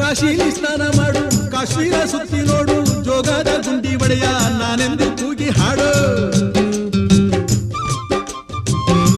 ಕಾಶೀಲಿ ಸ್ನಾನ ಮಾಡು ಕಾಶ್ಮೀರ ಸುತ್ತಿ ನೋಡು ಜೋಗದ ಗುಂಡಿ ಒಡೆಯ ನಾನೆಂದು ಕೂಗಿ ಹಾಡು